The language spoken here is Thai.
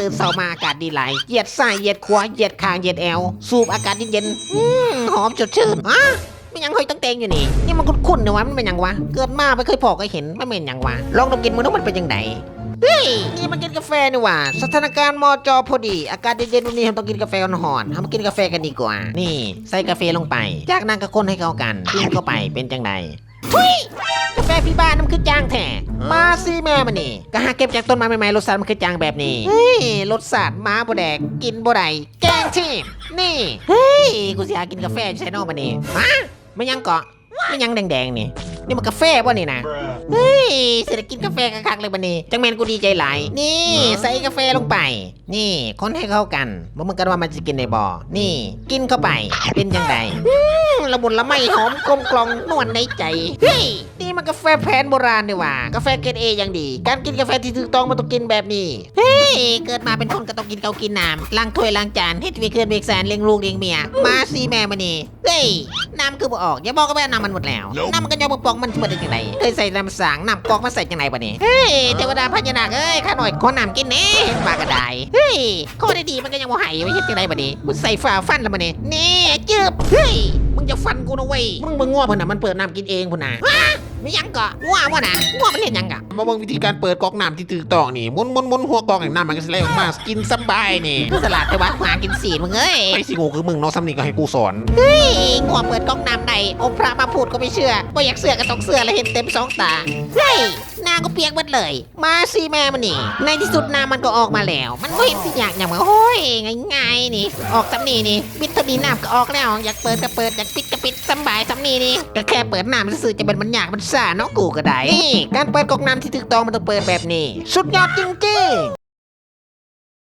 ตื่นเช้ามาอากาศดีไหลเหยียดซ้ายเหยียดขวาเหยียดคางเหยียดแอว สูบอากาศเย็นๆอืมหอมสดชื่นอะไม่ยังห้อยตั้งเตงอยู่นี่นี่มันคุ้นๆเนี่ยวะมันเป็นยังวะเกิดมาไม่เคยพอเคยเห็นไม่เป็นยังวะลองดมกินมันว่ามันเป็นยังไงเฮ้ยนี่มันกินกาแฟนี่หว่าสถานการณ์มอจอพอดี อากาศเย็นๆวันนี้เราต้องกินกาแฟอ่อนๆเรามากินกาแฟกันดีกว่า นี่ ใส่กาแฟลงไปจากนั้นก็คนให้เข้ากันกินเข้าไปเป็นจังไดทุยกาแฟพี่บ้านมันคือจ้างแท้าสิแม่มันนี่ก็หาเก็บจากต้นไม้ใหม่ๆรสชาติมันคือจางแบบนี้เฮ้ยรสชาติหมาบ่แดกกินบ่ได้แกงชีพนี่เฮ้ยกูสิหากินกาแฟอยู่ใช่นอกมันนี่ฮะไม่ยังเกาะไม่ยังแดงๆนี่ นี่มันกาแฟป่ะนี่นะเฮ้ยเสร็จกินกาแฟคักๆเลยบันนี้จังแมนกูดีใจหลายนี่ใส่กาแฟลงไป นี่คนให้เข้ากันบ่มึงกันว่ามันจะกินในบ่อนี่ กินเข้าไปเป็นจังไดอืมละมุนละไมหอมกลมกล่อมนวลในใจเฮ้ยนี่มันกาแฟแผนโบราณนี่หว่ากาแฟเกรดเออย่างดี การกินกาแฟที่ถูกต้องมันต้องกินแบบนี้เฮ้ยเกิดมาเป็นคนก็ต้องกินเกากินน้ำล้างถ้วยล้างจานเฮ็ดวีเกินเบกแสนเลี้ยงลูกเลี้ยงเมียมาซีแม่มานี่เฮ้ยน้ำคือบ่ออกอย่าบอกก็แม่น้ำมันหมดแล้วน้ำมันก็ยอมปอกมันมาได้จังไดเคยใส่น้ำสางน้ำกอกมาใส่จังไดบ่นี่เฮ้ยเทวดาพญานาคเอ้ยข้าหน่อยขอน้ำกินแหน่เห็นปากกระไดเฮ้ยข้อได้ดีมันก็ยังบ่ให้ไว้เฮ็ดจังไดบ่นี่กูใส่ฝ่าฟันแล้วบ่นี่นี่จึบเฮ้ยมึงจะฟันกูนะเว้ยมึงมึงง้อเพิ่นน่ะมันเปิดน้ำกินเองพุ่นน่ะฮะ ไม่ยังก็ง้อบ่น่ะง้อมันเฮ็ดหยังกะมาเบิ่งวิธีการเปิดก๊อกน้ำที่ถูกต้องนี่หมุนหมุนหมุนหัวก๊อกให้น้ำมันก็สิไหลออกมากินสบายนี่คือสลัดแต่ว่าหากินสีนมึงเอ้ยไอ้สิโง่คือมึงเนาะซ้ำนี่ก็ให้กูสอนเฮ้ยง้อเปิดก๊อกน้ำใดองค์พระมาพูดก็ไม่เชื่อบ่อยากเสือก็ต้องเสือแล้วเห็นเต็มสองตาเฮ้ยหน้าก็เปียกหมดเลย มาสิแม่มันนี่ ในที่สุดน้ำมันก็ออกมาแล้ว มันไม่เห็นสิอยากอย่างว่าโอ้ยง่ายๆนี่ ออกสำนีนี่วิตามินน้ำก็ออกแล้ว อยากเปิดก็เปิดอยากปิดก็ปิดสำบายสำนีนี่ก็แค่เปิดน้ำซื่อๆจะเป็นมันยากมันซ่าเนาะกูก็ได้นี่การเปิดก๊อกน้ำที่ถูกต้องมันต้องเปิดแบบนี้ สุดยอดจริงๆ